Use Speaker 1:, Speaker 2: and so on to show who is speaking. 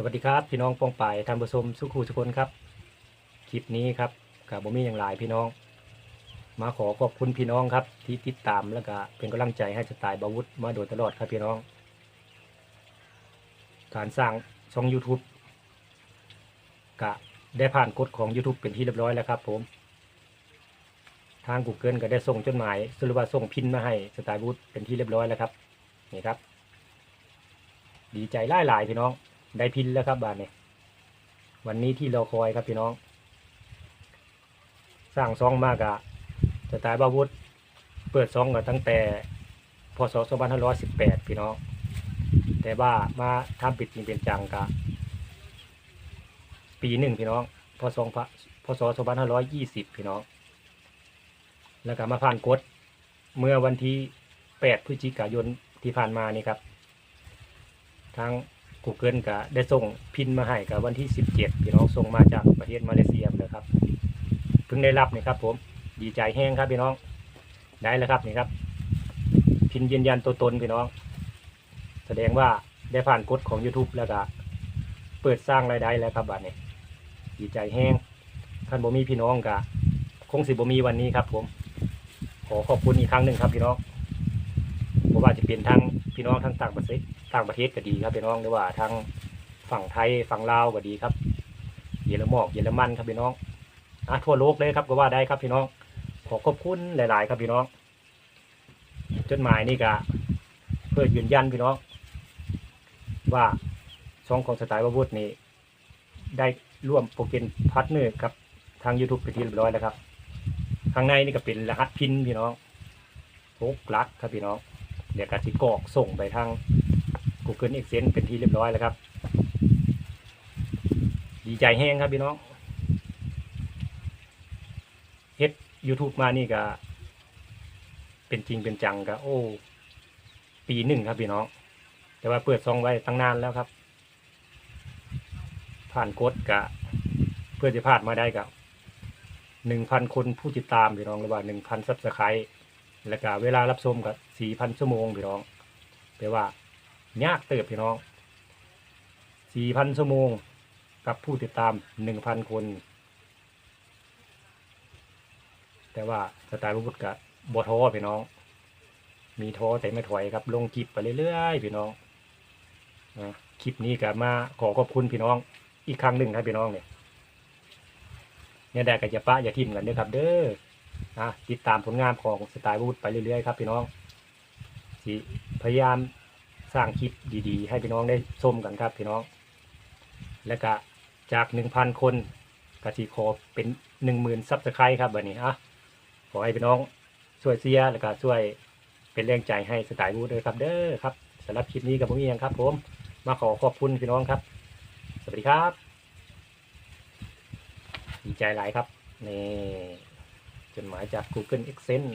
Speaker 1: สวัสดีครับ พี่น้องปองป่ายท่านผู้ชมสุขูทุกคนครับคลิปนี้ครับกับบ่มีอย่างหลายพี่น้อง มาขอขอบคุณพี่น้องครับ ที่ติดตามแล้วก็เป็นกำลังใจให้สไตล์บาวุธมาโดยตลอดครับพี่น้อง การสร้างช่อง YouTube กะได้ผ่านกฎของ YouTube เป็นที่เรียบร้อยแล้วครับ ผม ทาง Google ก็ได้ส่งจดหมายสรุปว่าส่งพินมาให้สไตล์บูธเป็นที่เรียบร้อยแล้วครับนี่ครับ ดีใจหลายหลายๆพี่น้อง ได้พินแล้วครับบานนี้วันนี้ที่เราคอยครับพี่น้อง สร้างซองมากอะสไตล์บาวุธ เปิดซองกันตั้งแต่พศ2518 พี่น้อง แต่ว่ามาทำปิดจริงเป็นจังกะปีหนึ่งพี่น้องพศพศ2520 พี่น้อง แล้วก็มาผ่านกฎเมื่อวันที่ 8 พฤศจิกายนที่ผ่านมานี่ครับทาง Google ก็ได้ส่งพินมาให้กับวันที่ 17พี่น้องส่งมาจากประเทศมาเลเซียเลยครับเพิ่งได้รับนี่ครับ ผมดีใจแห้งครับพี่น้องได้แล้วครับนี่ครับ พินยืนยันตัวตนพี่น้อง แสดงว่าได้ผ่านกฎของ YouTube แล้วก็เปิดสร้างรายได้แล้วครับบัดนี้ดีใจแห้งท่านบ่มีพี่น้องกะคงสิบ่มีวันนี้ครับ ผม ขอขอบคุณอีกครั้งหนึ่งครับพี่น้องเพราะว่าจะเป็นทั้งพี่น้องทั้งต่างประเทศ ต่างประเทศก็ดีครับพี่น้องหรือว่าทั้งฝั่งไทยฝั่งลาวก็ดีครับ เยอรมอกเยอรมันครับพี่น้องอะทั่วโลกเลยครับก็ว่าได้ครับพี่น้อง ขอขอบคุณหลาย ๆ ครับพี่น้องจดหมายนี่ก็เพื่อยืนยันพี่น้อง ว่าช่องของสไตล์วาวุธนี่ได้ร่วมโปรเกนพาร์ทเนอร์กับทาง YouTube ไปที่เรียบร้อยแล้วครับข้างในนี่ก็เป็นรหัสพินพี่น้องหกลักครับพี่น้อง เดี๋ยวกสิกรอกส่งไปทาง Google Exchange เป็นที่เรียบร้อยแล้วครับ ดีใจแห้งครับพี่น้องเฮ็ด YouTube มานี่ก็เป็นจริงเป็นจังก็โอ้ ปีหนึ่งครับพี่น้อง แต่ว่าเปิดซองไว้ตั้งนานแล้วครับ ผ่านกดกะ เพื่อจะผ่านมาได้กับหนึ่งพันคนผู้ติดตามพี่น้องหรือว่าหนึ่งพันซับสไครต์แล้วก็เวลารับชมกับสี่พันชั่วโมงพี่น้องแปลว่า ยากเติบพี่น้องสี่พันชั่วโมงกับผู้ติดตามหนึ่งพันคน แต่ว่าสไตล์พุทธกับบท้อพี่น้อง มีท้อแต่ไม่ถอยครับ ลงคลิปไปเรื่อยๆพี่น้องนะคลิปนี้ก็มาขอขอบคุณพี่น้องอีกครั้งหนึ่งครับพี่น้องเนี่ยเนี่ยได้กับยาปะอย่าทิมกันเด้อครับ เด้อนะติดตามผลงานของสไตล์วูดไปเรื่อยๆครับพี่น้องสิพยายาม สร้างคลิปดีๆ ให้พี่น้องได้ชมกันครับพี่น้อง แล้วก็จากหนึ่งพันคนกสิขอเป็นหนึ่งหมื่นซับสไครต์ครับวันนี้อะขอให้พี่น้องช่วยเสียแล้วก็ช่วยเป็นแรงใจให้สไตล์วูดด้วยครับเด้อครับสำหรับคลิปนี้กับผมเองครับ ผมมาขอขอบคุณพี่น้องครับ สวัสดีครับดีใจหลายครับนี่จดหมายจาก Google Exchange